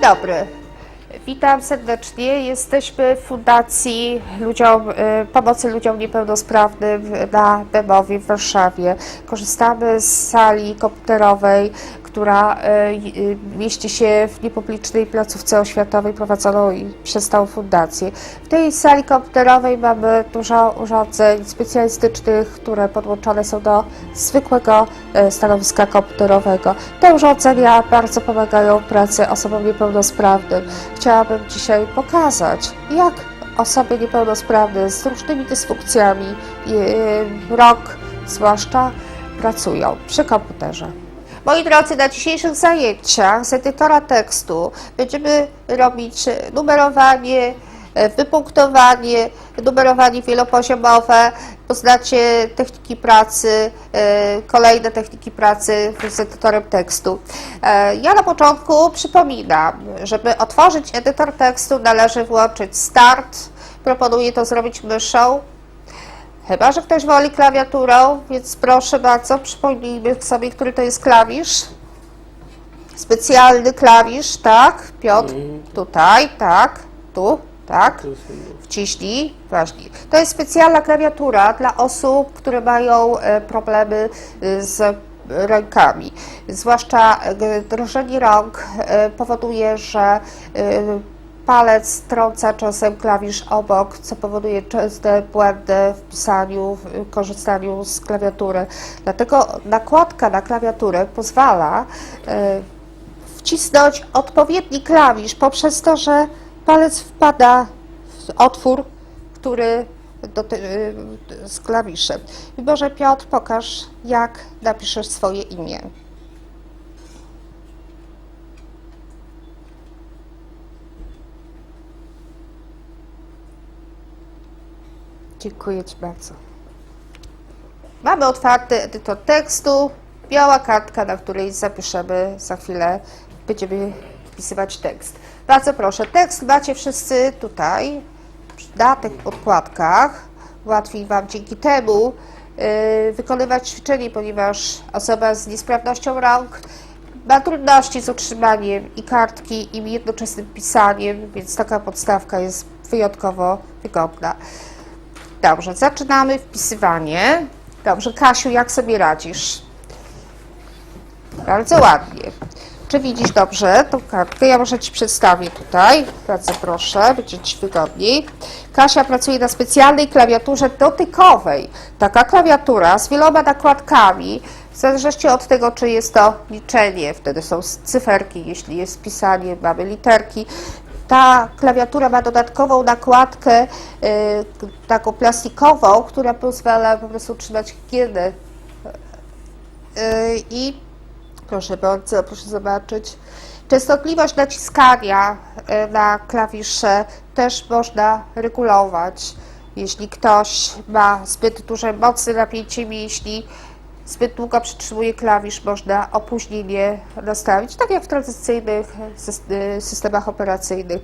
dobry. Witam serdecznie. Jesteśmy w Fundacji ludziom, y, Pomocy Ludziom Niepełnosprawnym na Bemowie w Warszawie. Korzystamy z sali komputerowej, która y, y, mieści się w niepublicznej placówce oświatowej prowadzonej przez tą fundację. W tej sali komputerowej mamy dużo urządzeń specjalistycznych, które podłączone są do zwykłego e, stanowiska komputerowego. Te urządzenia bardzo pomagają pracy osobom niepełnosprawnym. Chciałabym dzisiaj pokazać, jak osoby niepełnosprawne z różnymi dysfunkcjami, rok zwłaszcza, pracują przy komputerze. Moi drodzy, na dzisiejszych zajęciach z edytora tekstu będziemy robić numerowanie, e, wypunktowanie, numerowanie wielopoziomowe, poznacie techniki pracy, e, kolejne techniki pracy z edytorem tekstu. E, Ja na początku przypominam, żeby otworzyć edytor tekstu należy włączyć Start. Proponuję to zrobić myszą. Chyba, że ktoś woli klawiaturą, więc proszę bardzo, przypomnijmy sobie, który to jest klawisz. Specjalny klawisz, tak? Piotr, tutaj, tak, tu, tak. Wciśnij, właśnie. To jest specjalna klawiatura dla osób, które mają e, problemy e, z rękami. Zwłaszcza e, drżenie rąk powoduje, że palec trąca czasem klawisz obok, co powoduje częste błędy w pisaniu, w korzystaniu z klawiatury. Dlatego nakładka na klawiaturę pozwala e, wcisnąć odpowiedni klawisz poprzez to, że palec wpada w otwór, który y, z klawiszem. I może Piotr, pokaż, jak napiszesz swoje imię. Dziękuję Ci bardzo. Mamy otwarty edytor tekstu, biała kartka, na której zapiszemy za chwilę, będziemy wpisywać tekst. Bardzo proszę, tekst macie wszyscy tutaj, na tych podkładkach. Łatwiej Wam dzięki temu yy, wykonywać ćwiczenie, ponieważ osoba z niesprawnością rąk ma trudności z utrzymaniem i kartki, i jednoczesnym pisaniem, więc taka podstawka jest wyjątkowo wygodna. Dobrze, zaczynamy wpisywanie. Dobrze, Kasiu, jak sobie radzisz? Bardzo ładnie. Czy widzisz dobrze tą kartkę? Ja może Ci przedstawię tutaj. Bardzo proszę, będzie Ci wygodniej. Kasia pracuje na specjalnej klawiaturze dotykowej. Taka klawiatura z wieloma nakładkami, w zależności od tego, czy jest to liczenie, wtedy są cyferki, jeśli jest pisanie, mamy literki. Ta klawiatura ma dodatkową nakładkę, y, taką plastikową, która pozwala po prostu utrzymać higienę. Y, I Proszę bardzo, proszę zobaczyć. Częstotliwość naciskania e, na klawisze też można regulować. Jeśli ktoś ma zbyt duże mocy napięcie mięśni, zbyt długo przytrzymuje klawisz, można opóźnienie nastawić, tak jak w tradycyjnych y, systemach operacyjnych.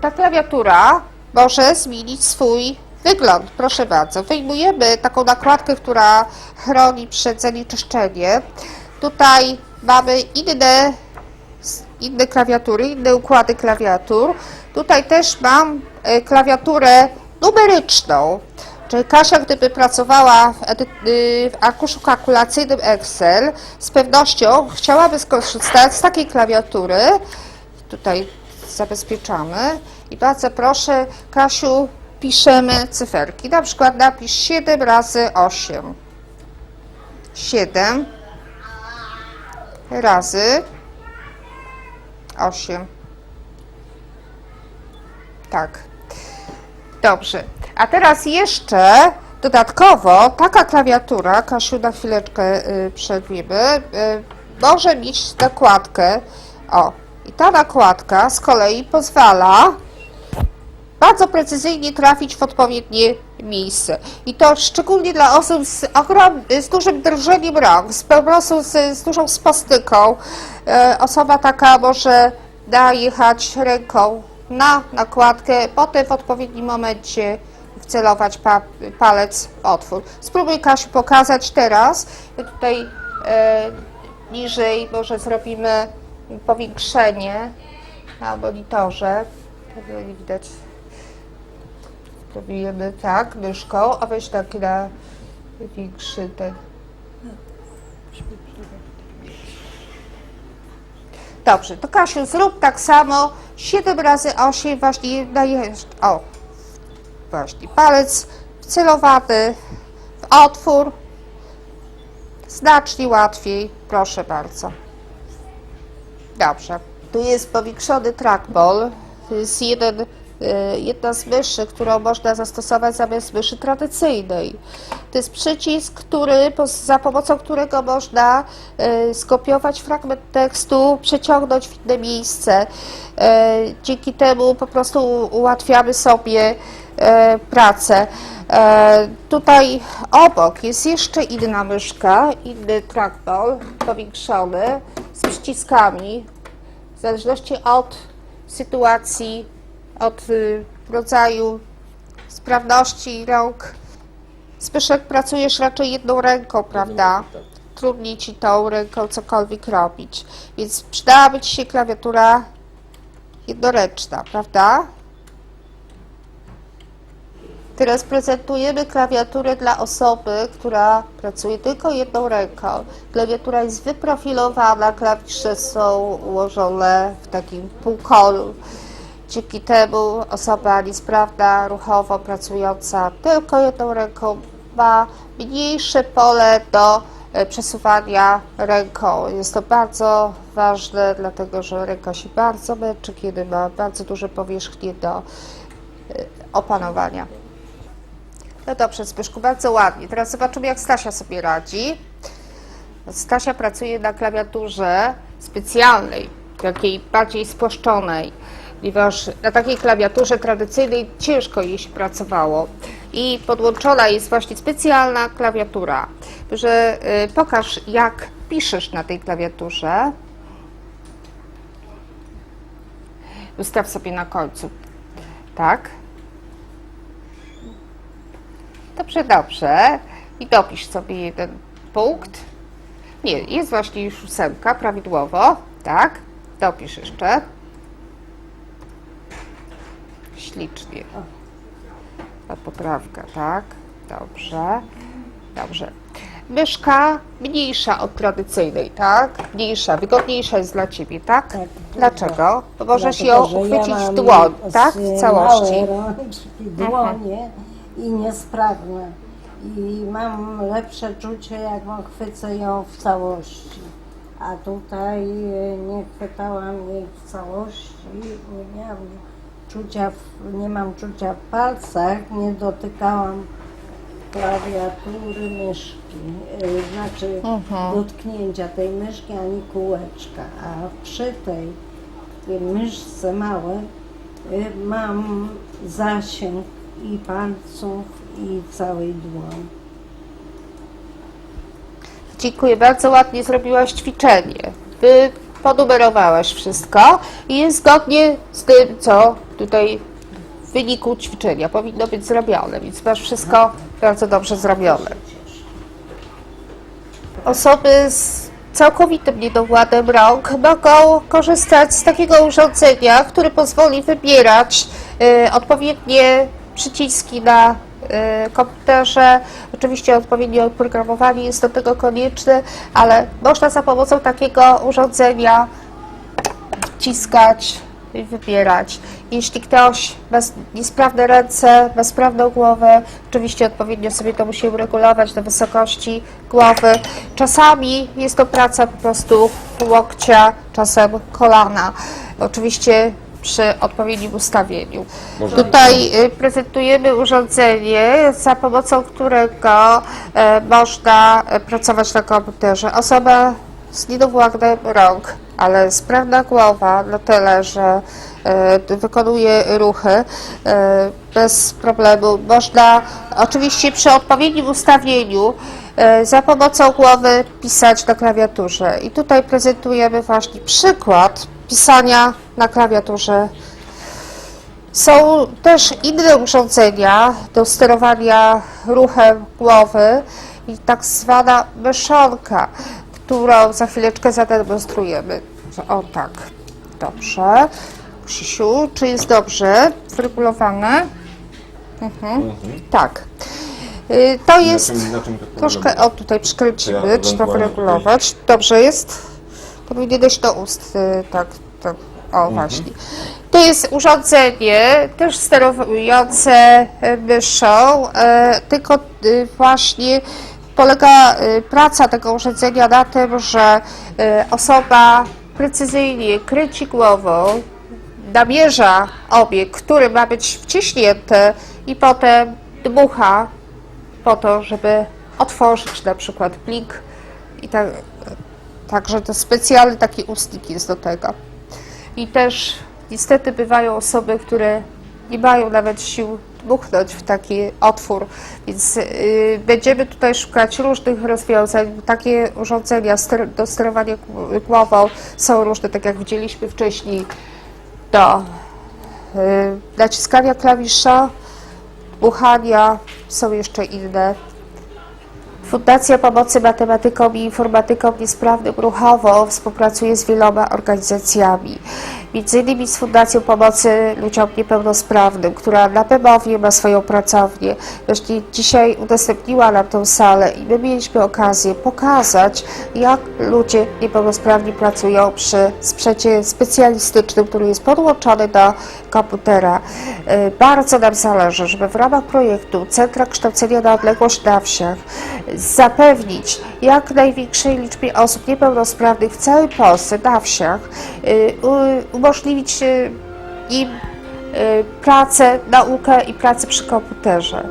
Ta klawiatura może zmienić swój wygląd. Proszę bardzo, wyjmujemy taką nakładkę, która chroni przed zanieczyszczeniem. Tutaj mamy inne, inne klawiatury, inne układy klawiatur. Tutaj też mam e, klawiaturę numeryczną. Czyli Kasia, gdyby pracowała y, w arkuszu kalkulacyjnym Excel, z pewnością chciałaby skorzystać z takiej klawiatury. Tutaj zabezpieczamy. I bardzo proszę, Kasiu, piszemy cyferki. Na przykład napisz 7 razy 8. 7 razy 8. Tak. Dobrze. A teraz jeszcze dodatkowo taka klawiatura, Kasiu na chwileczkę y, y, może mieć nakładkę. O, i ta nakładka z kolei pozwala bardzo precyzyjnie trafić w odpowiednie miejsce. I to szczególnie dla osób z, ogrom, z dużym drżeniem rąk, z, po prostu z, z dużą spastyką. E, osoba taka może najechać ręką na nakładkę, potem w odpowiednim momencie wcelować pa, palec w otwór. Spróbuj Kasiu pokazać teraz. Tutaj e, niżej może zrobimy powiększenie na monitorze. Tego nie widać. Spróbujemy tak, myszką, a weź tak na większy ten. Dobrze, to Kasiu, zrób tak samo. 7 razy 8, właśnie dajesz. O, właśnie. Palec wcelowany w otwór. Znacznie łatwiej, proszę bardzo. Dobrze. Tu jest powiększony trackball. To jest jeden, jedna z myszy, którą można zastosować zamiast myszy tradycyjnej. To jest przycisk, który, za pomocą którego można y, skopiować fragment tekstu, przeciągnąć w inne miejsce. Y, Dzięki temu po prostu ułatwiamy sobie pracę. Tutaj obok jest jeszcze inna myszka, inny trackball powiększony z przyciskami w zależności od sytuacji, od y, rodzaju sprawności rąk. Zbyszek, pracujesz raczej jedną ręką, prawda? Trudniej ci tą ręką cokolwiek robić. Więc przydałaby ci się klawiatura jednoręczna, prawda? Teraz prezentujemy klawiaturę dla osoby, która pracuje tylko jedną ręką. Klawiatura jest wyprofilowana, klawisze są ułożone w takim półkolu. Dzięki temu osoba niesprawna, ruchowo pracująca tylko jedną ręką ma mniejsze pole do e, przesuwania ręką. Jest to bardzo ważne, dlatego że ręka się bardzo męczy, kiedy ma bardzo duże powierzchnie do e, opanowania. No dobrze, Zbyszku, bardzo ładnie. Teraz zobaczymy, jak Stasia sobie radzi. Stasia pracuje na klawiaturze specjalnej, takiej bardziej spłaszczonej, ponieważ na takiej klawiaturze tradycyjnej ciężko jej się pracowało. I podłączona jest właśnie specjalna klawiatura. Że y, pokaż, jak piszesz na tej klawiaturze. Ustaw sobie na końcu. Tak. Dobrze, dobrze. I dopisz sobie jeden punkt. Nie, jest właśnie już ósemka, prawidłowo. Tak. Dopisz jeszcze. Ślicznie. Ta poprawka, tak. Dobrze. Dobrze. Myszka mniejsza od tradycyjnej, tak? Mniejsza, wygodniejsza jest dla Ciebie, tak? Tak. Dlaczego? Bo możesz ją że ja uchwycić w dłoń, tak? W całości. Rączki, dłonie i niesprawne. I mam lepsze czucie, jak chwycę ją w całości. A tutaj e, nie chwytałam jej w całości, nie miałam czucia, w, nie mam czucia w palcach, nie dotykałam klawiatury myszki, e, znaczy dotknięcia tej myszki ani kółeczka, a przy tej tej myszce małej y, mam zasięg i palców i całej dłoni. Dziękuję, bardzo ładnie zrobiłaś ćwiczenie. Wy ponumerowałaś wszystko i jest zgodnie z tym, co tutaj w wyniku ćwiczenia powinno być zrobione, więc masz wszystko bardzo dobrze zrobione. Osoby z całkowitym niedowładem rąk mogą korzystać z takiego urządzenia, które pozwoli wybierać y, odpowiednie przyciski na komputerze. Oczywiście odpowiednie oprogramowanie jest do tego konieczne, ale można za pomocą takiego urządzenia wciskać i wybierać. Jeśli ktoś ma niesprawne ręce, ma sprawną głowę, oczywiście odpowiednio sobie to musi uregulować do wysokości głowy. Czasami jest to praca po prostu łokcia, czasem kolana. Oczywiście przy odpowiednim ustawieniu. Tutaj y, prezentujemy urządzenie, za pomocą którego e, można e, pracować na komputerze. Osoba z niedowładem rąk, ale sprawna głowa na tyle, że e, wykonuje ruchy bez problemu. Można oczywiście przy odpowiednim ustawieniu za pomocą głowy pisać na klawiaturze. I tutaj prezentujemy właśnie przykład pisania na klawiaturze są też inne urządzenia do sterowania ruchem głowy i tak zwana myszonka, którą za chwileczkę zademonstrujemy. O tak, dobrze. Krzysiu, czy jest dobrze wyregulowane? Mhm. Tak. Y, To jest Na czym, na czym to troszkę, o tutaj przykręcimy, To ja trzeba ewentualnie wyregulować. Dobrze jest? To powinieneś do ust, y, tak, tak, o właśnie. To jest urządzenie też sterujące y, myszą, y, tylko właśnie polega praca tego urządzenia na tym, że osoba precyzyjnie kręci głową, namierza obieg, który ma być wciśnięty i potem dmucha po to, żeby otworzyć na przykład plik i tak, także to specjalny taki ustnik jest do tego. I też niestety bywają osoby, które nie mają nawet sił dmuchnąć w taki otwór, więc y, będziemy tutaj szukać różnych rozwiązań. Takie urządzenia ster- do sterowania gł- głową są różne, tak jak widzieliśmy wcześniej, do y, naciskania klawisza, dmuchania, są jeszcze inne. Fundacja Pomocy Matematykom i Informatykom Niesprawnym ruchowo współpracuje z wieloma organizacjami. Innymi z Fundacją Pomocy Ludziom Niepełnosprawnym, która na Bemowie ma swoją pracownię. Właśnie dzisiaj udostępniła nam tą salę i my mieliśmy okazję pokazać, jak ludzie niepełnosprawni pracują przy sprzęcie specjalistycznym, który jest podłączony do komputera. E, Bardzo nam zależy, żeby w ramach projektu Centra Kształcenia na Odległość na Wsiach zapewnić jak największej liczbie osób niepełnosprawnych w całej Polsce na wsiach, y, umożliwić im y, pracę, naukę i pracę przy komputerze.